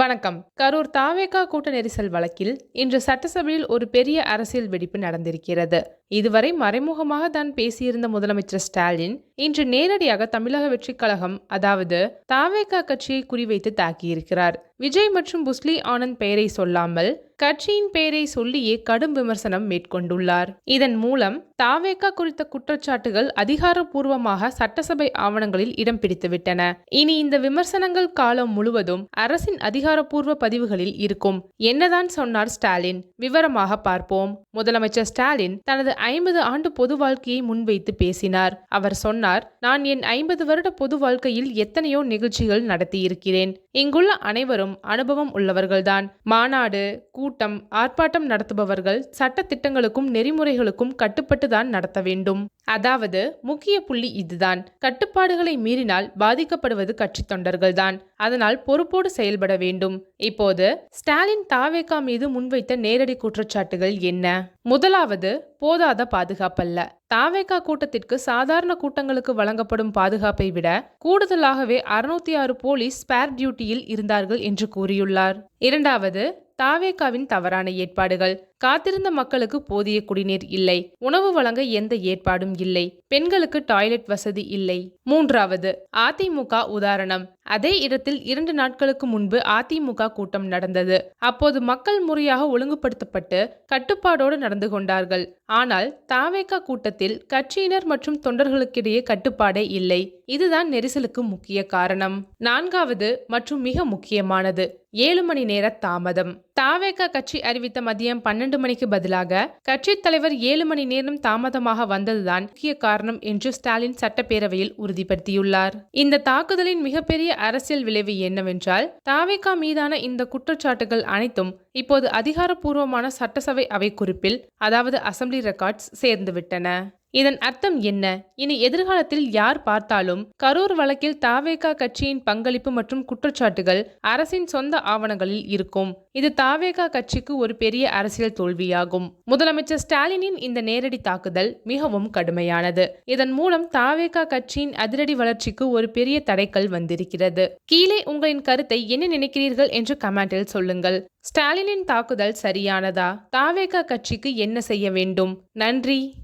வணக்கம். கரூர் தாவேகா கூட்ட நெரிசல் வழக்கில் இன்று சட்டசபையில் ஒரு பெரிய அரசியல் வெடிப்பு நடந்திருக்கிறது. இதுவரை மறைமுகமாக தான் பேசியிருந்த முதலமைச்சர் ஸ்டாலின் இன்று நேரடியாக தமிழக வெற்றி கழகம் அதாவது தாவேகா கட்சியை குறிவைத்து தாக்கியிருக்கிறார். விஜய் மற்றும் புஸ்லி ஆனந்த் பெயரை சொல்லாமல் கட்சியின் பெயரை சொல்லியே கடும் விமர்சனம் மேற்கொண்டுள்ளார். இதன் மூலம் தாவேகா குறித்த குற்றச்சாட்டுகள் அதிகாரப்பூர்வமாக சட்டசபை ஆவணங்களில் இடம் பிடித்துவிட்டன. இனி இந்த விமர்சனங்கள் காலம் முழுவதும் அரசின் அதிகாரப்பூர்வ பதிவுகளில் இருக்கும். என்னதான் சொன்னார் ஸ்டாலின்? விவரமாக பார்ப்போம். முதலமைச்சர் ஸ்டாலின் தனது ஐம்பது ஆண்டு பொது வாழ்க்கையை முன்வைத்து பேசினார். அவர் சொன்ன சொன்னார் நான் என் ஐம்பது வருட பொது வாழ்க்கையில் எத்தனையோ நிகழ்ச்சிகள் நடத்தியிருக்கிறேன். இங்குள்ள அனைவரும் அனுபவம் உள்ளவர்கள்தான். மாநாடு கூட்டம் ஆர்ப்பாட்டம் நடத்துபவர்கள் சட்ட திட்டங்களுக்கும் நெறிமுறைகளுக்கும் கட்டுப்பட்டு தான் நடத்த வேண்டும். அதாவது முக்கிய புள்ளி இதுதான். கட்டுப்பாடுகளை மீறினால் பாதிக்கப்படுவது கட்சி தொண்டர்கள்தான். அதனால் பொறுப்போடு செயல்பட வேண்டும். இப்போது ஸ்டாலின் தாவேகா மீது முன்வைத்த நேரடி குற்றச்சாட்டுகள் என்ன? முதலாவது போதாத பாதுகாப்பல்ல. தாவேகா கூட்டத்திற்கு சாதாரண கூட்டங்களுக்கு வழங்கப்படும் பாதுகாப்பை விட கூடுதலாகவே அறுநூத்தி ஆறு போலீஸ் ஸ்பேர் டியூட்டி போட்டியில் இருந்தார்கள் என்று கூறியுள்ளார். இரண்டாவது தாவேகாவின் தவறான ஏற்பாடுகள். காத்திருந்த மக்களுக்கு போதிய குடிநீர் இல்லை. உணவு வழங்க எந்த ஏற்பாடும் இல்லை. பெண்களுக்கு டாய்லெட் வசதி இல்லை. மூன்றாவது அதிமுக உதாரணம். அதே இடத்தில் இரண்டு நாட்களுக்கு முன்பு அதிமுக கூட்டம் நடந்தது. அப்போது மக்கள் முறையாக ஒழுங்குபடுத்தப்பட்டு கட்டுப்பாடோடு நடந்து கொண்டார்கள். ஆனால் தாவேகா கூட்டத்தில் கட்சியினர் மற்றும் தொண்டர்களுக்கிடையே கட்டுப்பாடே இல்லை. இதுதான் நெரிசலுக்கு முக்கிய காரணம். நான்காவது மற்றும் மிக முக்கியமானது ஏழு மணி நேர தாமதம். தாவேக கட்சி அறிவித்த மதியம் பன்னெண்டு மணிக்கு பதிலாக கட்சித் தலைவர் ஏழு மணி நேரம் தாமதமாக வந்ததுதான் முக்கிய காரணம் என்று ஸ்டாலின் சட்டப்பேரவையில் உறுதிப்படுத்தியுள்ளார். இந்த தாக்குதலின் மிகப்பெரிய அரசியல் விளைவு என்னவென்றால் தாவேகா மீதான இந்த குற்றச்சாட்டுகள் அனைத்தும் இப்போது அதிகாரப்பூர்வமான சட்டசபை அவை குறிப்பில் அதாவது அசம்பிளி ரெக்கார்ட்ஸ் சேர்ந்துவிட்டன. இதன் அர்த்தம் என்ன? இனி எதிர்காலத்தில் யார் பார்த்தாலும் கரூர் வழக்கில் தாவேகா கட்சியின் பங்களிப்பு மற்றும் குற்றச்சாட்டுகள் அரசின் சொந்த ஆவணங்களில் இருக்கும். இது தாவேகா கட்சிக்கு ஒரு பெரிய அரசியல் தோல்வியாகும். முதலமைச்சர் ஸ்டாலினின் இந்த நேரடி தாக்குதல் மிகவும் கடுமையானது. இதன் மூலம் தாவேகா கட்சியின் அதிரடி வளர்ச்சிக்கு ஒரு பெரிய தடைக்கல் வந்திருக்கிறது. கீழே உங்களின் கருத்தை என்ன நினைக்கிறீர்கள் என்று கமெண்டில் சொல்லுங்கள். ஸ்டாலினின் தாக்குதல் சரியானதா? தாவேகா கட்சிக்கு என்ன செய்ய வேண்டும்? நன்றி.